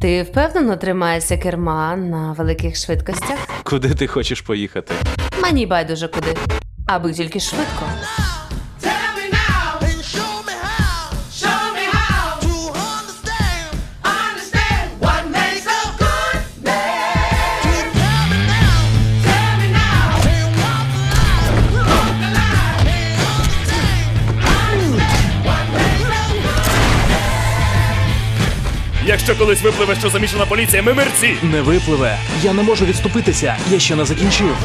Ти впевнено тримаєшся керма на великих швидкостях? Куди ти хочеш поїхати? Мені байдуже куди. Аби тільки швидко. Якщо колись випливе, що замішана поліція, ми мерці! Не випливе. Я не можу відступитися. Я ще не закінчив.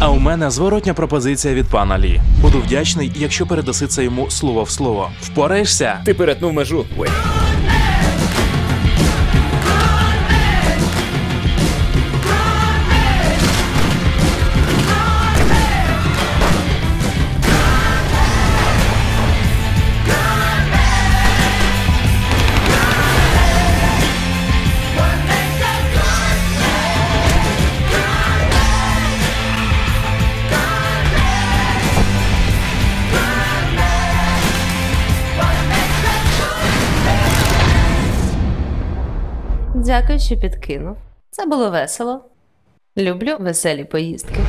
А у мене зворотня пропозиція від пана Лі. Буду вдячний, якщо передаси це йому слово в слово. Впораєшся? Ти перетнув межу. Ой. Дякую, що підкинув. Це було весело. Люблю веселі поїздки.